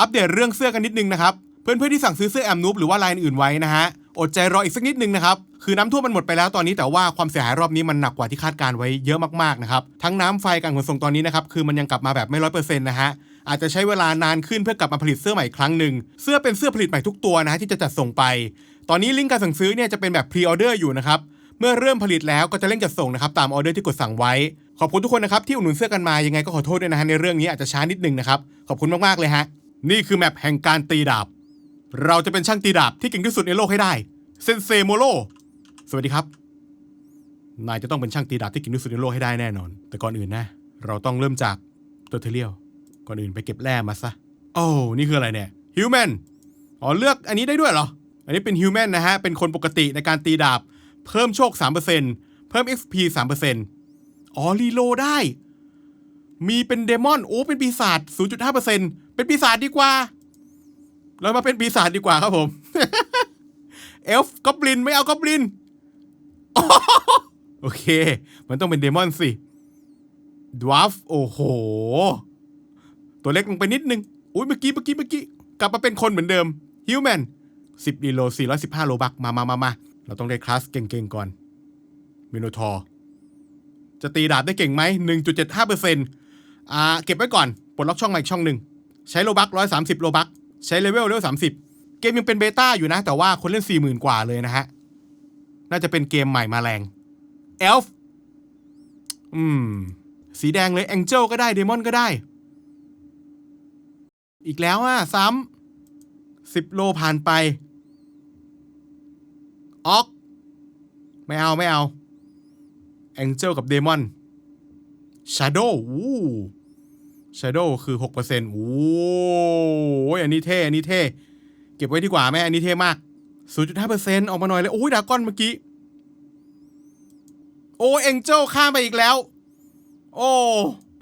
อัปเดตเรื่องเสื้อกันนิดนึงนะครับ เพื่อนๆที่สั่งซื้อเสื้อแอมนูบหรือว่าลายอื่นไว้นะฮะ อดใจรออีกสักนิดนึงนะครับ คือน้ำท่วมมันหมดไปแล้วตอนนี้แต่ว่าความเสียหายรอบนี้มันหนักกว่าที่คาดการไว้เยอะมากๆนะครับ ทั้งน้ำไฟการขนส่งตอนนี้นะครับ คือมันยังกลับมาแบบไม่ร้อยเปอร์เซ็นต์นะฮะอาจจะใช้เวลานานขึ้นเพื่อกลับมาผลิตเสื้อใหม่อีกครั้งหนึ่งเสื้อเป็นเสื้อผลิตใหม่ทุกตัวนะฮะที่จะจัดส่งไป ตอนนี้ลิงก์การสั่งซื้อเนี่ยจะเป็นแบบพรีออเดอร์อยู่นะครับเมื่อเริ่มผลิตแล้วก็จะเร่งจัดส่งนะครับตามออเดอร์ที่กดสั่งไว้ ขอบคุณทุกคนนะครับที่อุดหนุนเสื้อกันมายังไงก็ขอโทษด้วยนะฮะในเรื่องนี้อาจจะช้านิดนึงนะครับขอบคุณมากๆเลยฮะ นี่คือแมปแห่งการตีดาบ เราจะเป็นช่างตีดาบที่เก่งที่สุดในโลกให้ได้ เซนเซโมโล สวัสดีครับ นายจะต้องเป็นช่างตีดาบที่เก่งที่สุดในโลกให้ได้แน่นอน แต่ก่อนอื่นนะ เราต้องเริ่มจากตัวเทเรียลก่อนอื่นไปเก็บแร่มาซะ โอ้นี่คืออะไรเนี่ยฮิวแมน อ๋อเลือกอันนี้ได้ด้วยเหรอ อันนี้เป็นฮิวแมนนะฮะ เป็นคนปกติในการตีดาบ เพิ่มโชค 3%เพิ่ม XP 3%อ๋อรีโลได้ มีเป็นเดมอนโอ้เป็นปีศาจ0.5%เป็นปีศาจดีกว่า เรามาเป็นปีศาจดีกว่าครับผม เอลฟ์กอบลินไม่เอากอบลินโอเค มันต้องเป็นเดมอนสิดวาฟโอ้โห ตัวเล็กลงไปนิดนึง อุ้ยเมื่อกี้เมื่อกี้เมื่อกี้ กลับมาเป็นคนเหมือนเดิมฮิวแมน10ดีโล415 โลบัก มามามามาเราต้องได้คลาสเก่งๆก่อนมิโนทอร์จะตีดาบได้เก่งไหม1.75%อ่าเก็บไว้ก่อนปลดล็อกช่องใหม่อีกช่องหนึ่งใช้โลบัก130โลบักใช้เลเวลเลเวล30เกมยังเป็นเบต้าอยู่นะ แต่ว่าคนเล่น40,000กว่าเลยนะฮะ น่าจะเป็นเกมใหม่มาแรงเอลฟ์อืม สีแดงเลยแองเจิลก็ได้เดมอนก็ได้ อีกแล้วอะ ซ้ำสิบโลผ่านไปออกไม่เอาไม่เอาแองเจิลกับเดมอน ชาโดว์อู้ชาโดว์คือหกเปอร์เซ็นต์โอ้ยอันนี้เท่ อันนี้เท่ เก็บไว้ดีกว่าแม่ อันนี้เท่มาก 0.5%ออกมาหน่อยเลยโอ้ยดากอนเมื่อกี้ โอ้เอ็งเจิลข้ามไปอีกแล้ว โอ้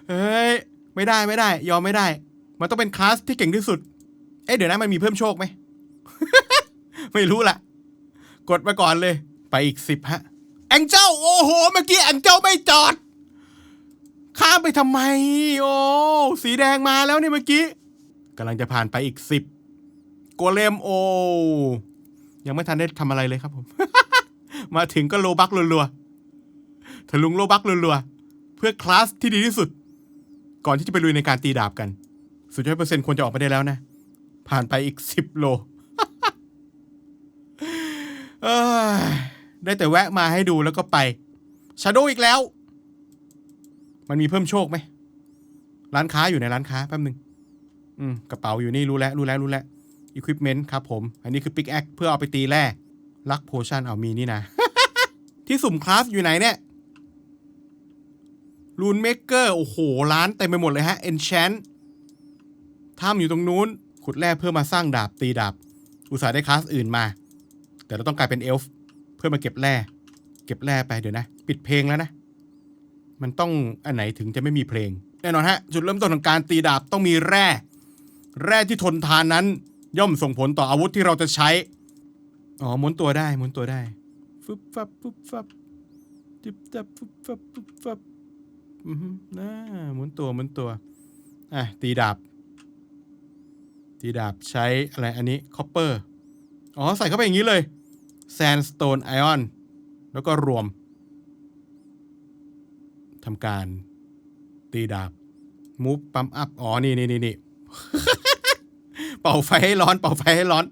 เฮ้ย ไม่ได้ไม่ได้ ยอมไม่ได้ มันต้องเป็นคลาสที่เก่งที่สุด เอ๊ะเดี๋ยวนะมันมีเพิ่มโชคไหม ไม่รู้ละกดมาก่อนเลย ไปอีกสิบฮะ แองเจิลโอ้โห เมื่อกี้แองเจิลไม่จอด ข้ามไปทำไม โอ้สีแดงมาแล้วเนี่ยเมื่อกี้กำลังจะผ่านไปอีกสิบโกเลมโอ ยังไม่ทันได้ทำอะไรเลยครับผม มาถึงก็โลบักรัวๆทะลุงโลบักรัวๆเพื่อคลาสที่ดีที่สุด ก่อนที่จะไปลุยในการตีดาบกันสุดท้ายเปอร์เซ็นต์ควรจะออกมาได้แล้วนะ ผ่านไปอีกสิบโลได้แต่แวะมาให้ดูแล้วก็ไปชาโดอีกแล้ว มันมีเพิ่มโชคไหม ร้านค้าอยู่ในร้านค้าแป๊บหนึง อืม กระเป๋าอยู่นี่รู้แล้วรู้แล้วรู้แล้ว Equipment ครับผม อันนี้คือ Pick Axe เพื่อเอาไปตีแร่ลักโพชั่นเอามีนี่นะ ที่สุ่มคลาสอยู่ไหนเนี่ยรูนเมกเกอร์โอ้โห ร้านเต็มไปหมดเลยฮะ Enchant ถ้ำอยู่ตรงนู้น ขุดแร่เพื่อมาสร้างดาบตีดาบ อุตส่าห์ได้คลาสอื่นมา แต่เราต้องกลายเป็นเอลฟ์เพื่อมาเก็บแร่ เก็บแร่ไปเดี๋ยวนะ ปิดเพลงแล้วนะ มันต้องอันไหนถึงจะไม่มีเพลง แน่นอนฮะ จุดเริ่มต้นของการตีดาบต้องมีแร่ แร่ที่ทนทานนั้น ย่อมส่งผลต่ออาวุธที่เราจะใช้ อ๋อหมุนตัวได้หมุนตัวได้ฟึบฟับฟึบฟับจิบจับฟึบฟับฟึบฟับอือฮึน่าหมุนตัวหมุนตัวอะตีดาบ ตีดาบใช้อะไรอันนี้คอปเปอร์อ๋อ ใส่เข้าไปอย่างนี้เลย sandstone iron แล้วก็รวม ทำการตีดาบมูฟปั๊มอัพอ๋อนี่นี่นี่นี่ เป่าไฟให้ร้อน เป่าไฟให้ร้อน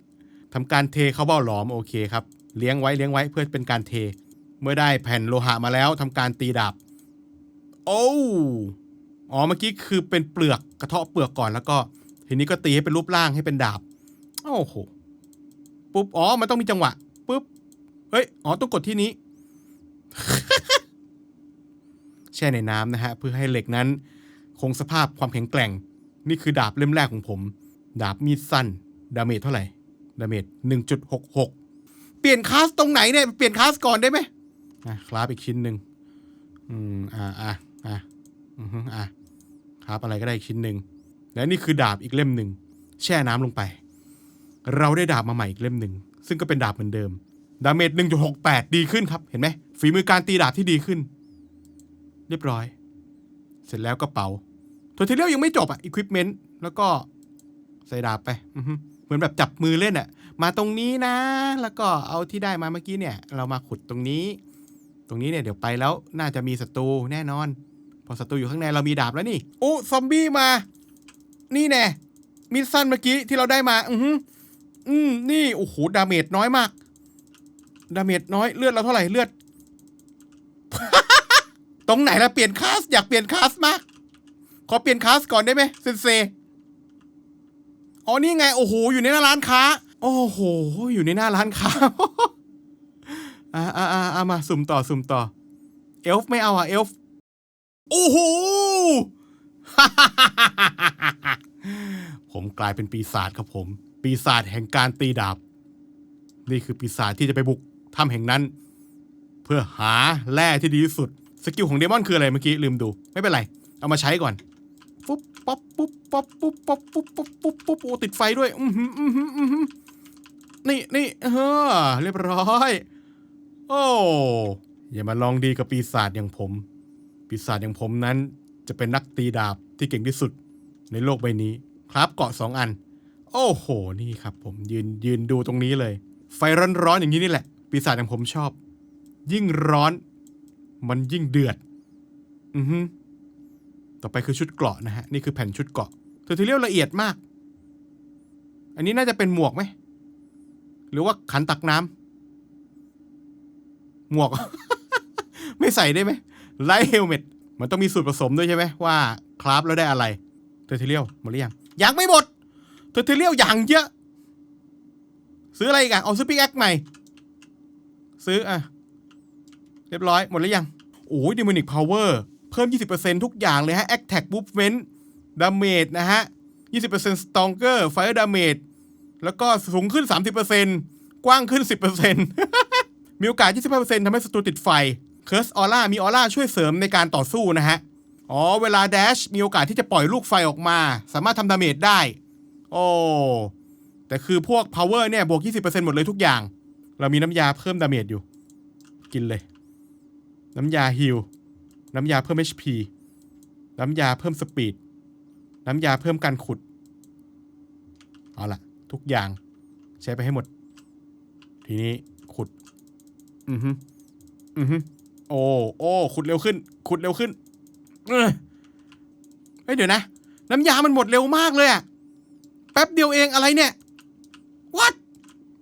ทำการเทเขาเบ้าหลอมโอเคครับ เลี้ยงไว้เลี้ยงไว้เพื่อเป็นการเท เมื่อได้แผ่นโลหะมาแล้วทำการตีดาบ โอ้อ๋อเมื่อกี้คือเป็นเปลือกกระเทาะเปลือกก่อนแล้วก็ ทีนี้ก็ตีให้เป็นรูปร่างให้เป็นดาบโอ้โหปุ๊บอ๋อมันต้องมีจังหวะปุ๊บเฮ้ยอ๋อต้องกดที่นี้ แช่ในน้ำนะฮะเพื่อให้เหล็กนั้นคงสภาพความแข็งแกร่ง นี่คือดาบเล่มแรกของผม ดาบมีดสั้น ดาเมจเท่าไหร่ ดาเมจหนึ่งจุดหกหกเปลี่ยนคลาสตรงไหนเนี่ย เปลี่ยนคลาสก่อนได้ไหมอะคลาสอีกชิ้นหนึ่งอืมอ่าอะอะอืออะคลาสอะไรก็ได้อีกชิ้นหนึ่งและนี่คือดาบอีกเล่มหนึ่งแช่น้ำลงไป เราได้ดาบมาใหม่อีกเล่มหนึ่งซึ่งก็เป็นดาบเหมือนเดิม ดาเมจ1.68 ดีขึ้นครับ เห็นไหมฝีมือการตีดาบที่ดีขึ้น เรียบร้อย เสร็จแล้วกระเป๋าทัวร์เทเรียลยังไม่จบอะ equipment แล้วก็ใส่ดาบไปเหมือนแบบจับมือเล่นอะมาตรงนี้นะ แล้วก็เอาที่ได้มาเมื่อกี้เนี่ย เรามาขุดตรงนี้ ตรงนี้เนี่ยเดี๋ยวไปแล้วน่าจะมีศัตรูแน่นอน พอศัตรูอยู่ข้างในเรามีดาบแล้วนี่ โอ้ซอมบี้มา นี่แน่มิดสั้นเมื่อกี้ที่เราได้มา อืออืมนี่โอ้โหดาเมจน้อยมาก ดาเมจน้อยเลือดเราเท่าไหร่เลือด ตรงไหนละเปลี่ยนคลาสอยากเปลี่ยนคลาสมาก ขอเปลี่ยนคลาสก่อนได้ไหมเซนเซอ๋อนี่ไง โอ้โห อยู่ในหน้าร้านค้า โอ้โห อยู่ในหน้าร้านค้าอ่าอ่าอ่าอ่ามาสุ่มต่อสุ่มต่อ เอลฟ์ไม่เอาอะเอลฟ์โอ้โห ผมกลายเป็นปีศาจครับผม ปีศาจแห่งการตีดาบ นี่คือปีศาจที่จะไปบุกถ้ำแห่งนั้น เพื่อหาแร่ที่ดีที่สุด สกิลของเดมอนคืออะไรเมื่อกี้ลืมดู ไม่เป็นไร เอามาใช้ก่อน ปุ๊บป๊บปุ๊บป๊บปุ๊บป๊บปุ๊บปุ๊บปุ๊บปุ๊บโอ้ติดไฟด้วย อือหืออือหืออือหือนี่นี่เออเรียบร้อย โอ้อย่ามาลองดีกับปีศาจอย่างผม ปีศาจอย่างผมนั้น จะเป็นนักตีดาบที่เก่งที่สุดในโลกใบนี้ ครับเกาะสองอัน โอ้โห นี่ครับ ผมยืนยืนดูตรงนี้เลย ไฟร้อนๆอย่างนี้นี่แหละ ปีศาจอย่างผมชอบ ยิ่งร้อน มันยิ่งเดือด อือฮึต่อไปคือชุดเกราะนะฮะ นี่คือแผ่นชุดเกราะเทอร์เทเรียลละเอียดมาก อันนี้น่าจะเป็นหมวกไหม หรือว่าขันตักน้ำหมวก ไม่ใส่ได้ไหมไลท์เฮลเมตมันต้องมีสูตรผสมด้วยใช่ไหมว่าคราฟแล้วได้อะไรเทอร์เทเรียลหมดหรือยังยังไม่หมดเทอร์เทเรียลอย่างเยอะ ซื้ออะไรอีกอะเอาซื้อปิกแอคใหม่ ซื้ออะเรียบร้อยหมดแล้วยัง โอ้ยดิมอนิกพาวเวอร์เพิ่ม 20%ทุกอย่างเลยฮะ Attack Movement Damage นะฮะ 20% Stronger Fire Damage แล้วก็สูงขึ้น 30%กว้างขึ้น 10%มีโอกาส 25%ทำให้ศัตรูติดไฟ Curse Aura มีออร่าช่วยเสริมในการต่อสู้นะฮะ อ๋อ เวลา Dash มีโอกาสที่จะปล่อยลูกไฟออกมา สามารถทำดาเมจได้ โอ้ แต่คือพวก Power เนี่ย บวก 20%หมดเลยทุกอย่าง เรามีน้ำยาเพิ่มดาเมจอยู่ กินเลย น้ำยาฮิลน้ำยาเพิ่ม HP น้ำยาเพิ่มสปีด น้ำยาเพิ่มการขุด เอาละทุกอย่างใช้ไปให้หมด ทีนี้ขุด อือฮึอือฮึโอ้โอ้ขุดเร็วขึ้น ขุดเร็วขึ้นเอ้ยเฮ้เดี๋ยวนะ น้ำยามันหมดเร็วมากเลยอะแป๊บเดียวเองอะไรเนี่ย what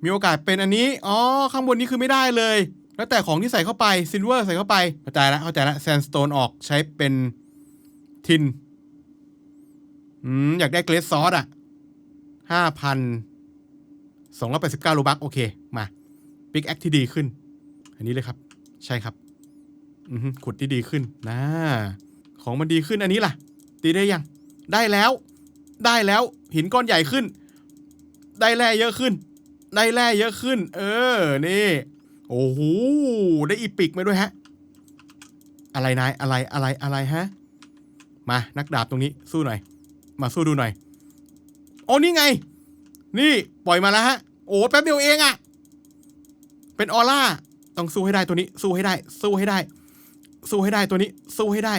มีโอกาสเป็นอันนี้ อ๋อ ข้างบนนี้คือไม่ได้เลย แล้วแต่ของที่ใส่เข้าไปซิลเวอร์ใส่เข้าไปเข้าใจละเข้าใจละแซนสโตนออกใช้เป็นทินอืมอยากได้เกรดซอสอะห้าพันสองร้อยแปดสิบเก้าโลบักโอเค มาปิกแอคที่ดีขึ้น อันนี้เลยครับ ใช่ครับอืขุดที่ดีขึ้นนะของมันดีขึ้นอันนี้ล่ะ ตีได้ยัง ได้แล้ว ได้แล้วหินก้อนใหญ่ขึ้น ได้แร่เยอะขึ้น ได้แร่เยอะขึ้น เออ นี่ โอ้โห ได้อีปิกมาด้วยฮะ อะไรนาย อะไรอะไรอะไรฮะ มานักดาบตรงนี้สู้หน่อย มาสู้ดูหน่อย โอ้นี่ไง นี่ปล่อยมาแล้วฮะ โอ้แป๊บเดียวเองอะเป็นออร่า ต้องสู้ให้ได้ตัวนี้ สู้ให้ได้ สู้ให้ได้ สู้ให้ได้ตัวนี้ สู้ให้ได้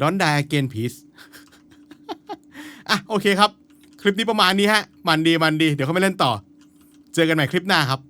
Don't die again please อะโอเคครับ คลิปนี้ประมาณนี้ฮะ มันดีมันดี เดี๋ยวเขาไม่เล่นต่อ เจอกันใหม่คลิปหน้าครับ